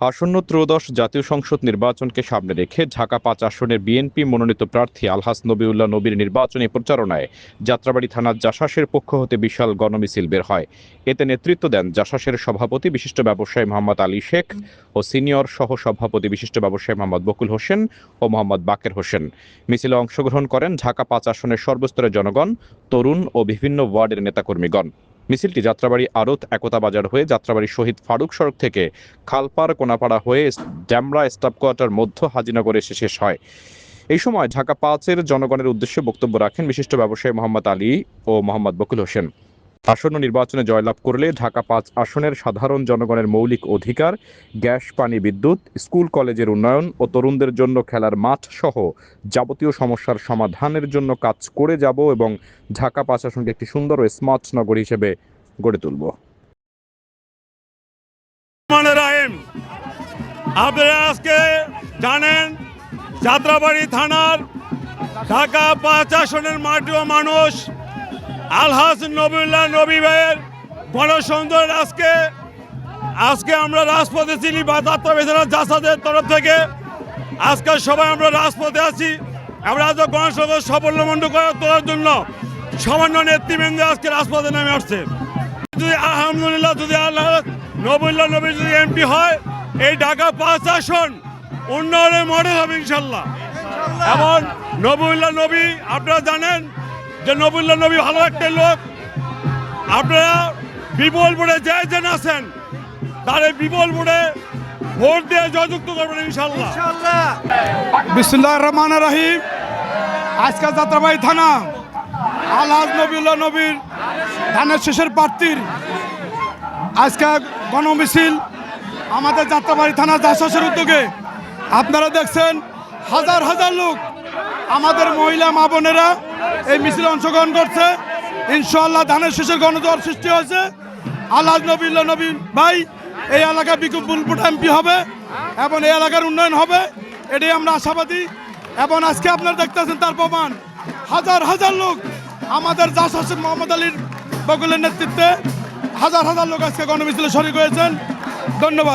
আসন্ন ত্রয়োদশ জাতীয় সংসদ নির্বাচনকে সামনে রেখে ঢাকা পাঁচ আসনের বিএনপি মনোনীত প্রার্থী আলহাস নবিউল্লাহ নবীর নির্বাচনী প্রচারণায় যাত্রাবাড়ি থানার জাসাসের পক্ষ হতে বিশাল গণমিছিল বের হয়। এতে নেতৃত্ব দেন জাসাসের সভাপতি বিশিষ্ট ব্যবসায়ী মোহাম্মদ আলী শেখ ও সিনিয়র সহ সভাপতি বিশিষ্ট ব্যবসায়ী মোহাম্মদ বকুল হোসেন ও মোহাম্মদ বাকের হোসেন। মিছিলে অংশগ্রহণ করেন ঢাকা পাঁচ আসনের সর্বস্তরের জনগণ, তরুণ ও বিভিন্ন ওয়ার্ডের নেতাকর্মীগণ। মিছিলটি যাত্রাবাড়ি আড়ত একতা বাজার হয়ে যাত্রাবাড়ি শহীদ ফারুক সড়ক থেকে খালপাড় কোনাপাড়া হয়ে ড্যামরা স্টাফ কোয়ার্টার মধ্য হাজিনগরে এসে শেষ হয়। এই সময় ঢাকা পাঁচের জনগণের উদ্দেশ্যে বক্তব্য রাখেন বিশিষ্ট ব্যবসায়ী মোহাম্মদ আলী ও মোহাম্মদ বকুল হোসেন। আসন্ন নির্বাচনে জয়লাভ করলে ঢাকা পাঁচ আসনের সাধারণ জনগণের মৌলিক অধিকার, গ্যাস, পানি, বিদ্যুৎ, স্কুল, কলেজের উন্নয়ন ও তরুণদের জন্য খেলার মাঠ সহ যাবতীয় সমস্যার সমাধানের জন্য কাজ করে যাব এবং ঢাকা পাঁচ আসনকে একটি সুন্দর ও স্মার্ট নগর হিসেবে গড়ে তুলব। আজকে জানেন, যাত্রাবাড়ি থানার ঢাকা পাঁচ আসনের মাটিও মানুষ আলহাস নবীল্লাহ নবী ভাইয়ের গণসংযোগ আজকে আজকে আমরা রাজপথে ছিলি বা থানার জাসাদের তরফ থেকে আজকে সবাই আমরা রাজপথে আছি। আমরা আজ গণসংযোগ সাফল্যমণ্ড করার তোলার জন্য সামান্য নেতৃবৃন্দ আজকে রাজপথে নেমে আসছে। যদি আলহামদুলিল্লাহ যদি আল্লাহ নবুল্লাহ নবী যদি এমপি হয় এই ঢাকা পাঁচ আসন উন্নয়নের মডেল হবে ইনশাল্লাহ। এবং নবুল্লাহ নবী আপনারা জানেন যে নবুল্লাহ নবী ভালো একটা লোক। আপনারা বিপুল বোর্ডে যে যেন আছেন বিপুল বোর্ডে ভোট দিয়ে জয়যুক্ত করবেন ইনশাল্লাহ বিসমুল্লাহ রহমান রাহিম। আজকে যাত্রাবাড়ি থানা আলহাজ নবীল্লাহ নবীর ধানের শেষের প্রার্থীর আজকে গণমিছিল। আমাদের যাত্রাবাড়ি থানা দাসের উদ্যোগে আপনারা দেখছেন হাজার হাজার লোক, আমাদের মহিলা মা বোনেরা এই মিছিলে অংশগ্রহণ করছে। ইনশাআল্লাহ ধানের শেষের গণজোয়ার সৃষ্টি হয়েছে। আল্লাহ নবীল্লাহ নবী ভাই, এই এলাকা বিকুল এমপি হবে এবং এই এলাকার উন্নয়ন হবে, এটাই আমরা আশাবাদী। এবং আজকে আপনারা দেখতেছেন তার প্রমাণ। হাজার হাজার লোক আমাদের জাস হাসিম মোহাম্মদ আলীর বকুলের নেতৃত্বে হাজার হাজার লোক আজকে গণমিছিলে শরিক হয়েছেন। ধন্যবাদ।